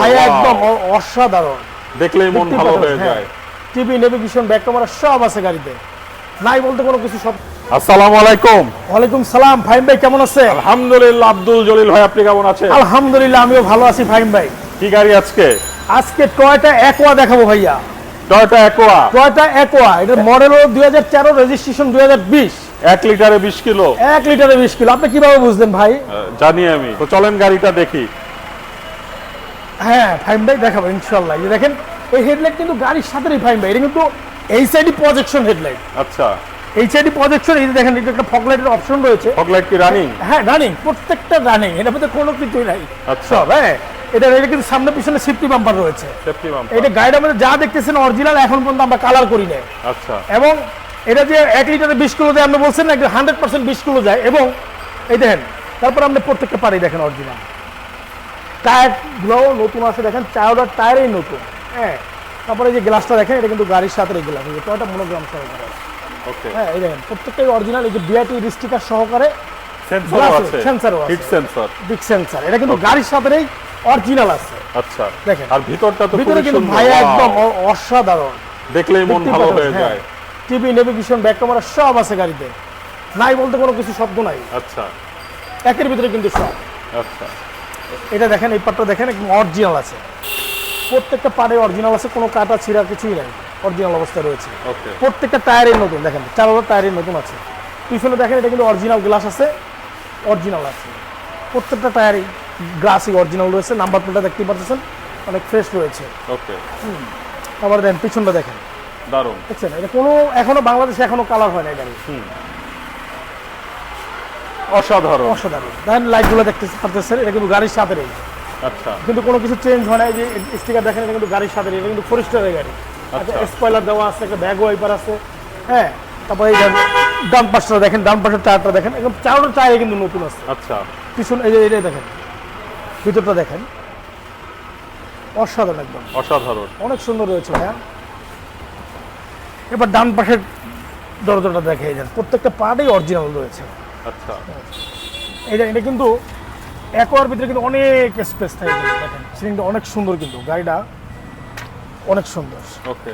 ভাই একদম অসাধারণ। দেখলেই মন ভালো হয়ে যায়। টিভি নেভিগেশন ব্যাক ক্যামেরা সব আছে গাড়িতে। নাই বলতে কোনো কিছু সব আসসালামু আলাইকুম। ওয়ালাইকুম সালাম ফাহিম ভাই কেমন আলহামদুলিল্লাহ আব্দুল জলিল ভাই আপনি কেমন আছেন? আলহামদুলিল্লাহ আমিও ভালো আছি ফাহিম ভাই। কি গাড়ি আজকে? আজকে টয়টা একোয়া দেখাবো ভাইয়া। টয়োটা অ্যাকোয়া টয়টা একোয়া এটার মডেল হলো দুই হাজার তেরো রেজিস্ট্রেশন দুই হাজার বিশ। এক লিটারে বিশ কিলো। এক লিটারে বিশ কিলো আপনি কীভাবে বুঝলেন ভাই? জানি আমি। তো চলেন গাড়িটা দেখি। হ্যাঁ ফাইম ভাই দেখাবো ইনশাল্লাহ এই দেখেন এই হেডলাইট কিন্তু গাড়ির সাথেই ফাইম ভাই এটা কিন্তু এই সাইডই প্রজেকশন হেডলাইট আচ্ছা। এই সাইডই প্রজেকশন এই দেখেন এটা একটা ফগ লাইটের অপশন রয়েছে। ফগলাইট কি রানিং হ্যাঁ রানিং প্রত্যেকটা রানিং এটার মধ্যে কোনো কিছুই নাই। আচ্ছা। হ্যাঁ এটা এটা কিন্তু সামনে পিছনে সেফটি বাম্পার রয়েছে। সেফটি বাম্পার এটা মধ্যে যা দেখতেছেন অরিজিনাল এখন পর্যন্ত আমরা কালার করি নাই। আচ্ছা। এবং এটা যে এক লিটারে বিশ কিলো দেয় আপনি বলছেন না হান্ড্রেড পার্সেন্ট বিশ কিলো যায়। এবং এই দেখেন তারপর আপনি প্রত্যেকটা পারি দেখেন অরিজিনাল নতুন আছে দেখেন টায়ারই নতুন। হ্যাঁ তারপরে যে গ্লাসটা দেখেন এটা কিন্তু গাড়ির সাথে এই গ্লাস টয়টা মনোগ্রাম সহকারে হ্যাঁ এই দেখেন প্রত্যেকটাই অরিজিনাল এই যে বিআইটি স্টিকার সহকারে সেন্সর Glass আছে। sensor ও আছে। হিট সেন্সর বিগ সেন্সার এটা কিন্তু গাড়ির সাথেই অরিজিনাল আছে। আচ্ছা। দেখেন। আর ভিতরটা তো ভিতরে কিন্তু ভাই একদম অসাধারণ। দেখলেই মন ভালো হয়ে যায়। টিভি নেভিগেশন ব্যাক ক্যামেরা সব আছে গাড়িতে। নাই বলতে কোনো কিছু শব্দ নাই। আচ্ছা। একের ভিতরে কিন্তু সব। আচ্ছা। এটা দেখেন এই পাটটা দেখেন একদম অরিজিনাল আছে। প্রত্যেকটা পাড়ে অরিজিনাল আছে কোনো কাটা ছিঁড়া কিছুই নাই। অরিজিনাল অবস্থায় রয়েছে। প্রত্যেকটা টায়ারের নতুন দেখেন চারোটা টায়ারের নতুন আছে। পিছনে দেখেন এটা কিন্তু অরিজিনাল গ্লাস আছে অরিজিনাল আছে। প্রত্যেকটা টায়ারই গ্লাসই অরিজিনাল রয়েছে নাম্বার প্লেটটা দেখতে পাচ্ছেন অনেক ফ্রেশ রয়েছে। ওকে আবার দেখেন পিছনটা দেখেন। দারুণ দেখছেন? এটা কোনো এখনও বাংলাদেশে এখনও কালার হয় না গাড়ি। অসাধারণ। অসাধারণ। দেখেন লাইটগুলো দেখতে পারতেছেন এটা কিন্তু গাড়ির সাথে নেই। আচ্ছা। কিন্তু কোনো কিছু চেঞ্জ হয় না যে স্টিকার দেখেন এটা কিন্তু গাড়ির সাথে নেই এটা কিন্তু ফরিস্টারের গাড়ি। আচ্ছা। স্পয়লার দেওয়া আছে একটা ব্যাগ ওয়াইপার আছে হ্যাঁ? তারপরে এই ডান পাশটা দেখেন ডান পাশের টায়ারটা দেখেন একদম চারোটা টায়ারে কিন্তু নতুন আছে। আচ্ছা। পিছন এই যে এটা দেখেন ভিতরটা দেখেন। অসাধারণ একদম। অসাধারণ। অনেক সুন্দর রয়েছে ভাইয়া। এবার ডান পাশের দরজাটা দেখে যান। প্রত্যেকটা পার্টেই অরিজিনাল রয়েছে। আচ্ছা। এটা এটা কিন্তু একোয়ার ভিতরে কিন্তু অনেক স্পেস থাকে। দেখেন সিলিংটা অনেক সুন্দর কিন্তু গাড়িটা অনেক সুন্দর। ওকে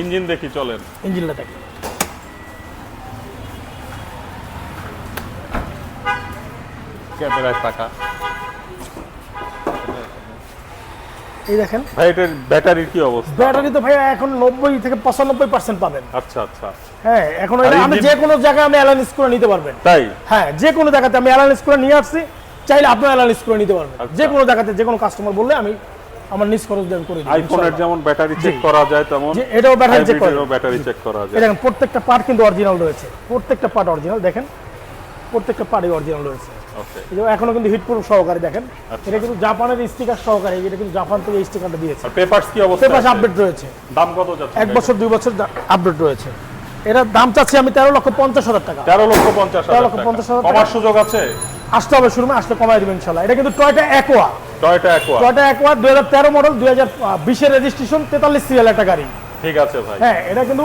ইঞ্জিন দেখি চলেন। ইঞ্জিনটা দেখি ক্যামেরায় টাকা এই দেখেন। ভাই এটার ব্যাটারির কি অবস্থা? ব্যাটারি তো ভাই এখন নব্বই থেকে পঁচানব্বই পার্সেন্ট পাবেন। আচ্ছা আচ্ছা। হ্যাঁ এখন আপনি যে কোনো জায়গায় আপনি অ্যালাইন্স করে নিতে পারবেন। তাই? হ্যাঁ যে কোনো জায়গাতে আমি অ্যালাইন্স করে নিয়ে আসছি চাইলে অ্যালাইন্স করে নিতে পারবেন। আচ্ছা। যে কোনো জায়গাতে যে কোনো কাস্টমার বললে আমি আমার নিজ খরচ দিয়ে করে দিই আইফোনের যেমন ব্যাটারি চেক করা যায় তেমন এটাও ব্যাটারি চেক করে ব্যাটারি চেক করা যায়। দেখেন প্রত্যেকটা পার্ট কিন্তু অরিজিনাল রয়েছে। প্রত্যেকটা পার্ট অরিজিনাল দেখেন প্রত্যেকটা পার্টই অরিজিনাল রয়েছে। এখনও কিন্তু সহকারে দেখেন। আচ্ছা। এটা কিন্তু জাপানের স্টিকার সহকারে এটা কিন্তু জাপান থেকে স্টিকারটা দিয়েছে। পেপারস কি অবস্থা? পেপার আছে? আপডেট রয়েছে। দাম কত যাচ্ছে? এক বছর দুই বছর আপডেট রয়েছে। এটার দাম চাচ্ছি আমি তেরো লক্ষ পঞ্চাশ হাজার টাকা। তেরো লক্ষ পঞ্চাশ তেরো লক্ষ পঞ্চাশ হাজার কমার সুযোগ আছে? আসতে হবে শুরু আসলে কমাই দেবেন ইনশাল্লাহ এটা কিন্তু Toyota Aqua Toyota Aqua Toyota Aqua দুই হাজার তেরো মডেল দুই হাজার বিশের রেজিস্ট্রেশন তেতাল্লিশ সিরিয়াল একটা গাড়ি। ঠিক আছে ভাই। হ্যাঁ এটা কিন্তু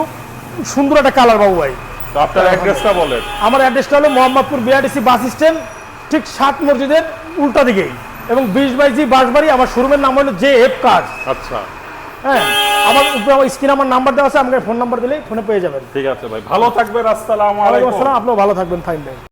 সুন্দর একটা কালার বাবু ভাই। আপনার অ্যাড্রেসটা বলেন। আমার অ্যাড্রেসটা হলো মোহাম্মদপুর বিআরটিসি বাস স্ট্যান্ড ঠিক সাত মসজিদের উল্টা দিকেই। এবং বিশ বাইশ বাস বাড়ি আমার শোরুমের নাম হলো জে এফ কাজ। আচ্ছা। হ্যাঁ আমার উপরে আমার স্ক্রিনে আমার নাম্বার দেওয়া আছে আমাকে ফোন নাম্বার দিলেই ফোনে পেয়ে যাবেন। ঠিক আছে ভাই ভালো থাকবেন আসসালামু আলাইকুম। আসসালাম আপনিও ভালো থাকবেন ফাইন ভাই